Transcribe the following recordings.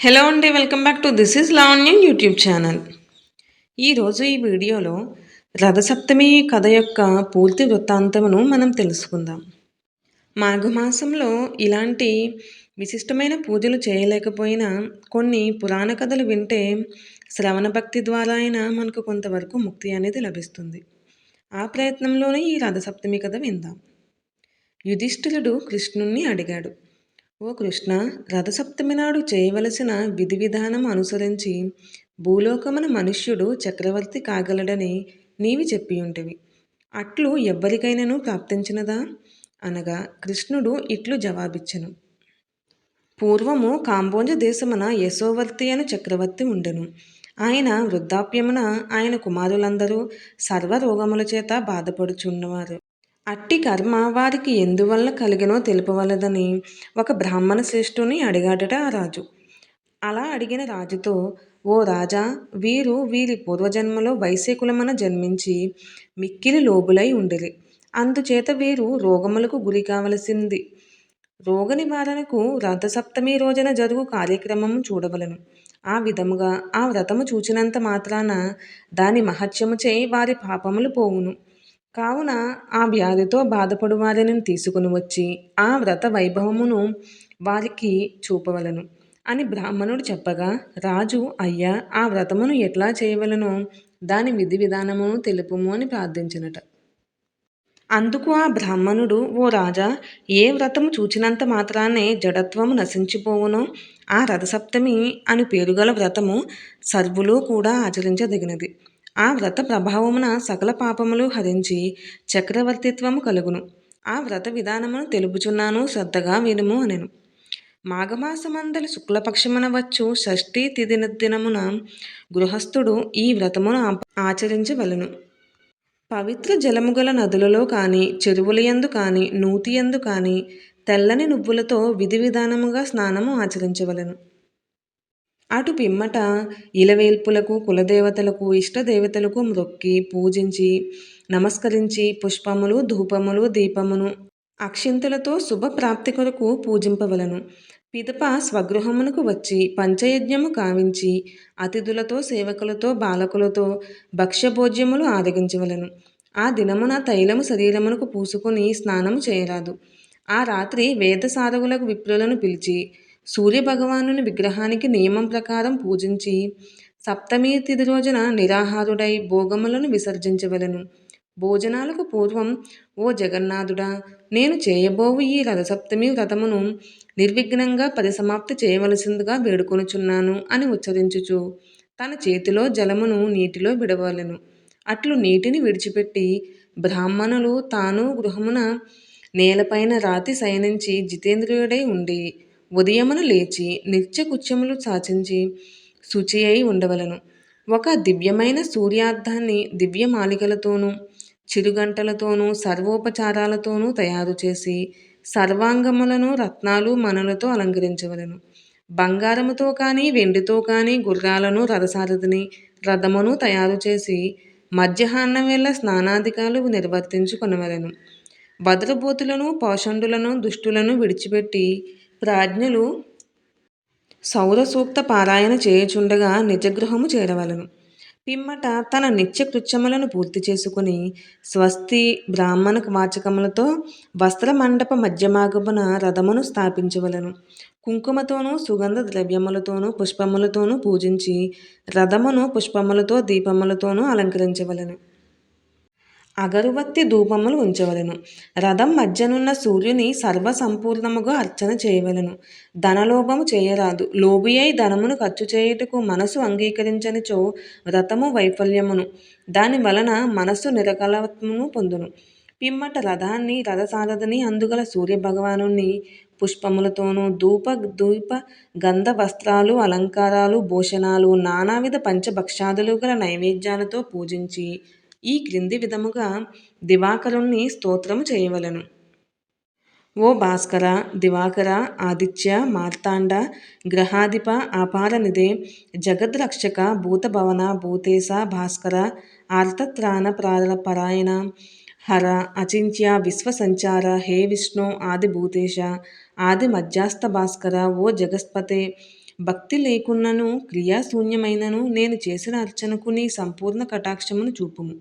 Hello అండి welcome back to this is Lavanyam YouTube channel ఈరోజు ఈ వీడియోలో రథసప్తమి కథ యొక్క పూర్తి వృత్తాంతమును మనం తెలుసుకుందాం. మాఘమాసంలో ఇలాంటి విశిష్టమైన పూజలు చేయలేకపోయినా కొన్ని పురాణ కథలు వింటే శ్రవణ భక్తి ద్వారా అయినా మనకు కొంతవరకు ముక్తి అనేది లభిస్తుంది. ఆ ప్రయత్నంలోనే ఈ రథసప్తమి కథ విందాం. యుధిష్ఠిరుడు కృష్ణుణ్ణి అడిగాడు. ఓ కృష్ణ రథసప్తమి నాడు చేయవలసిన విధి విధానం అనుసరించి భూలోకమున మనుష్యుడు చక్రవర్తి కాగలడని నీవి చెప్పి ఉంటివి అట్లు ఎవ్వరికైనాను ప్రాప్తించినదా? అనగా కృష్ణుడు ఇట్లు జవాబిచ్చను. పూర్వము కాంబోజ దేశమున యశోవర్తి అను చక్రవర్తి ఉండెను. ఆయన వృద్ధాప్యమున ఆయన కుమారులందరూ సర్వరోగముల చేత బాధపడుచున్నవారు. అట్టి కర్మ వారికి ఎందువల్ల కలిగినో తెలుపవలదని ఒక బ్రాహ్మణ శ్రేష్ఠుని అడిగాడట ఆ రాజు. అలా అడిగిన రాజుతో ఓ రాజా వీరు వీరి పూర్వజన్మలో వైశ్యకులమన జన్మించి మిక్కిలి లోబులై ఉండిరి. అందుచేత వీరు రోగములకు గురి కావలసింది. రోగ నివారణకు రథసప్తమి రోజున జరుగు కార్యక్రమము చూడవలను. ఆ విధముగా ఆ వ్రతము చూచినంత మాత్రాన దాని మహత్యముచే వారి పాపములు పోవును. కావున ఆ వ్యాధితో బాధపడు వారిని తీసుకుని వచ్చి ఆ వ్రత వైభవమును వారికి చూపవలను. అని బ్రాహ్మణుడు చెప్పగా రాజు అయ్యా ఆ వ్రతమును ఎట్లా చేయవలనో? దాని విధి విధానమును తెలుపుము అని ప్రార్థించినట. అందుకు ఆ బ్రాహ్మణుడు ఓ రాజా ఏ వ్రతము చూచినంత మాత్రానే జడత్వము నశించిపోవునో? ఆ రథసప్తమి అని పేరుగల వ్రతము సర్వులు కూడా ఆచరించదగినది. ఆ వ్రత ప్రభావమున సకల పాపములు హరించి చక్రవర్తిత్వము కలుగును. ఆ వ్రత విధానమును తెలుపుచున్నాను శ్రద్ధగా వినుము అనెను. మాఘమాసమందలి శుక్లపక్షమున వచ్చు షష్ఠీ తిథి దినమున గృహస్థుడు ఈ వ్రతమును ఆచరించవలను. పవిత్ర జలము గల నదులలో కానీ చెరువులయందు కానీ నూతియందు కానీ తెల్లని నువ్వులతో విధి విధానముగా స్నానము ఆచరించవలను. అటు పిమ్మట ఇలవేల్పులకు కులదేవతలకు ఇష్టదేవతలకు మ్రొక్కి పూజించి నమస్కరించి పుష్పములు ధూపములు దీపమును అక్షింతలతో శుభప్రాప్తి కొరకు పూజింపవలను. పిదప స్వగృహమునకు వచ్చి పంచయజ్ఞము కావించి అతిథులతో సేవకులతో బాలకులతో భక్ష్యభోజ్యములు ఆరగించవలను ఆ దినమున తైలము శరీరమునకు పూసుకొని స్నానము చేయరాదు. ఆ రాత్రి వేద సాధకులకు విప్రులను పిలిచి సూర్యభగవానుని విగ్రహానికి నియమం ప్రకారం పూజించి సప్తమి తిథి రోజున నిరాహారుడై భోగములను విసర్జించవలను. భోజనాలకు పూర్వం ఓ జగన్నాథుడా నేను చేయబోవు ఈ రథసప్తమి వ్రతమును నిర్విఘ్నంగా పరిసమాప్తి చేయవలసిందిగా వేడుకొనుచున్నాను అని ఉచ్చరించుచు తన చేతిలో జలమును నీటిలో విడవలను. అట్లు నీటిని విడిచిపెట్టి బ్రాహ్మణులు తాను గృహమున నేలపైన రాతి శయనించి జితేంద్రియుడై ఉండి ఉదయమును లేచి నిత్యకుత్యములు సాచించి శుచి అయి ఉండవలను. ఒక దివ్యమైన సూర్యార్థాన్ని దివ్యమాలికలతోనూ చిరుగంటలతోనూ సర్వోపచారాలతోనూ తయారు చేసి సర్వాంగములను రత్నాలు మనులతో అలంకరించవలను. బంగారముతో కానీ వెండితో కానీ గుర్రాలను రథసారథిని రథమును తయారు చేసి మధ్యాహ్నం వేళ స్నానాధికాలు నిర్వర్తించుకొనవలను. వదరబోతులను పోషండులను దుష్టులను విడిచిపెట్టి ప్రాజ్ఞులు సౌరసూక్త పారాయణ చేయుచుండగా నిజగృహము చేరవలను. పిమ్మట తన నిత్య కృత్యములను పూర్తి చేసుకుని స్వస్తి బ్రాహ్మణ వాచకములతో వస్త్రమండప మధ్యమాగమున రథమును స్థాపించవలను. కుంకుమతోనూ సుగంధ ద్రవ్యములతోనూ పుష్పములతోనూ పూజించి రథమును పుష్పములతో దీపములతోనూ అలంకరించవలను. అగరువత్తి ధూపములు ఉంచవలను. రథం మధ్యనున్న సూర్యుని సర్వసంపూర్ణముగా అర్చన చేయవలను. ధనలోభము చేయరాదు. లోబి అయి ధనమును ఖర్చు చేయుటకు మనసు అంగీకరించనిచో వ్రతము వైఫల్యమును. దాని వలన మనస్సు నిరకలత్వమును పొందును. పిమ్మట రథాన్ని రథసారథిని అందుగల సూర్యభగవాను పుష్పములతోనూ ధూప ధూప గంధ వస్త్రాలు అలంకారాలు భూషణాలు నానావిధ పంచభక్షాదులు గల నైవేద్యాలతో పూజించి ఈ క్రింది విధముగా దివాకరుణ్ణి స్తోత్రము చేయవలను. ఓ భాస్కర దివాకర ఆదిత్య మార్తాండ గ్రహాధిప ఆపారనిదే జగద్రక్షక భూతభవన భూతేశ భాస్కర ఆర్తత్రాణ పరాయణ హర అచింత్య విశ్వసంచార హే విష్ణు ఆది భూతేశ ఆది మధ్యాస్థ భాస్కర ఓ జగస్పతే భక్తి లేకున్నను క్రియాశూన్యమైనను నేను చేసిన అర్చనకు నీ సంపూర్ణ కటాక్షమును చూపుము.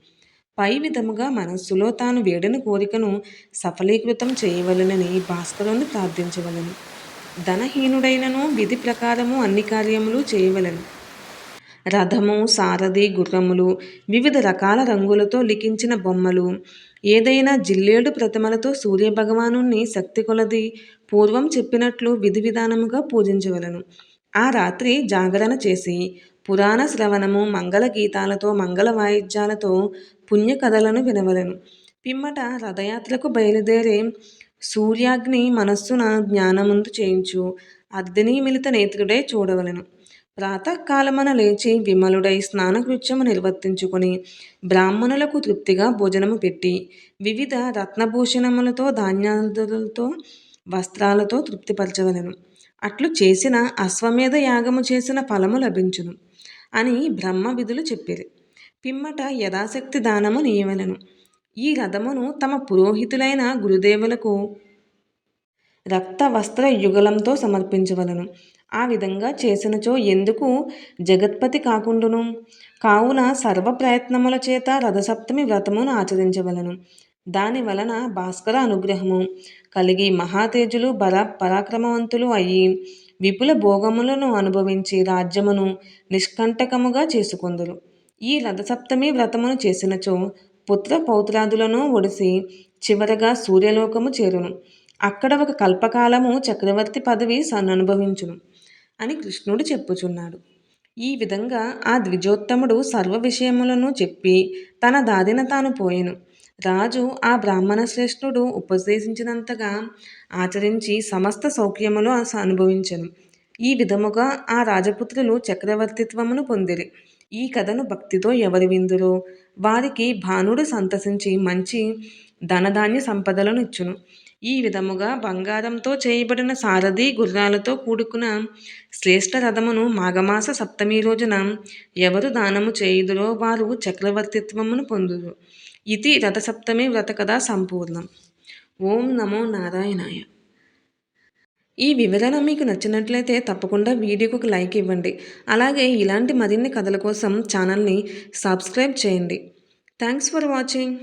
పై విధముగా మనస్సులో తాను వేడిన కోరికను సఫలీకృతం చేయవలనని భాస్కరుని ప్రార్థించవలను. ధనహీనుడైనను విధి ప్రకారము అన్ని కార్యములు చేయవలను. రథము సారథి గుర్రములు వివిధ రకాల రంగులతో లిఖించిన బొమ్మలు ఏదైనా జిల్లేడు ప్రతిమలతో సూర్యభగవాను శక్తి కొలది పూర్వం చెప్పినట్లు విధి విధానముగా పూజించవలను. ఆ రాత్రి జాగరణ చేసి పురాణ శ్రవణము మంగళ గీతాలతో మంగళ వాయిద్యాలతో పుణ్యకథలను వినవలను. పిమ్మట రథయాత్రకు బయలుదేరే సూర్యాగ్ని మనస్సున జ్ఞానముందు చేయించు. అర్ధిని మిలిత నేత్రుడై చూడవలను. ప్రాతకాలమన లేచి విమలుడై స్నానకృత్యము నిర్వర్తించుకొని బ్రాహ్మణులకు తృప్తిగా భోజనము పెట్టి వివిధ రత్నభూషణములతో ధాన్యాలతో వస్త్రాలతో తృప్తిపరచవలను. అట్లు చేసిన అశ్వమేధ యాగము చేసిన ఫలము లభించును అని బ్రహ్మ విధులు చెప్పిరి. పిమ్మట యథాశక్తి దానము నియమలను ఈ రథమును తమ పురోహితులైన గురుదేవులకు రక్త వస్త్ర యుగలంతో సమర్పించవలను. ఆ విధంగా చేసినచో ఎందుకు జగత్పతి కాకుండును? కావున సర్వ ప్రయత్నముల చేత రథసప్తమి వ్రతమును ఆచరించవలను. దాని వలన భాస్కర అనుగ్రహము. కలిగి మహాతేజులు బల పరాక్రమవంతులు అయ్యి విపుల భోగములను అనుభవించి రాజ్యమును నిష్కంటకముగా చేసుకొందురు. ఈ రథసప్తమి వ్రతమును చేసినచో పుత్ర పౌత్రాదులను ఒడిసి చివరగా సూర్యలోకము చేరును. అక్కడ ఒక కల్పకాలము చక్రవర్తి పదవి అనుభవించును అని కృష్ణుడు చెప్పుచున్నాడు. ఈ విధంగా ఆ ద్విజోత్తముడు సర్వ విషయములను చెప్పి తన దాదిన తాను పోయెను. రాజు ఆ బ్రాహ్మణ శ్రేష్ఠుడు ఉపదేశించినంతగా ఆచరించి సమస్త సౌఖ్యములు అనుభవించను. ఈ విధముగా ఆ రాజపుత్రులు చక్రవర్తిత్వమును పొందిరి. ఈ కథను భక్తితో ఎవరి విందురో? వారికి భానుడు సంతసించి మంచి ధనధాన్య సంపదలను ఇచ్చును. ఈ విధముగా బంగారంతో చేయబడిన సారథి గుర్రాలతో కూడుకున్న శ్రేష్ఠ రథమును మాఘమాస సప్తమి రోజున ఎవరు దానము చేయుదురో వారు చక్రవర్తిత్వమును పొందురు ఇది రథసప్తమి వ్రత కథ సంపూర్ణం. ఓం నమో నారాయణాయ. ఈ వివరణ మీకు నచ్చినట్లయితే తప్పకుండా వీడియోకి ఒక లైక్ ఇవ్వండి. అలాగే ఇలాంటి మరిన్ని కథల కోసం ఛానల్ని సబ్స్క్రైబ్ చేయండి. Thanks for watching.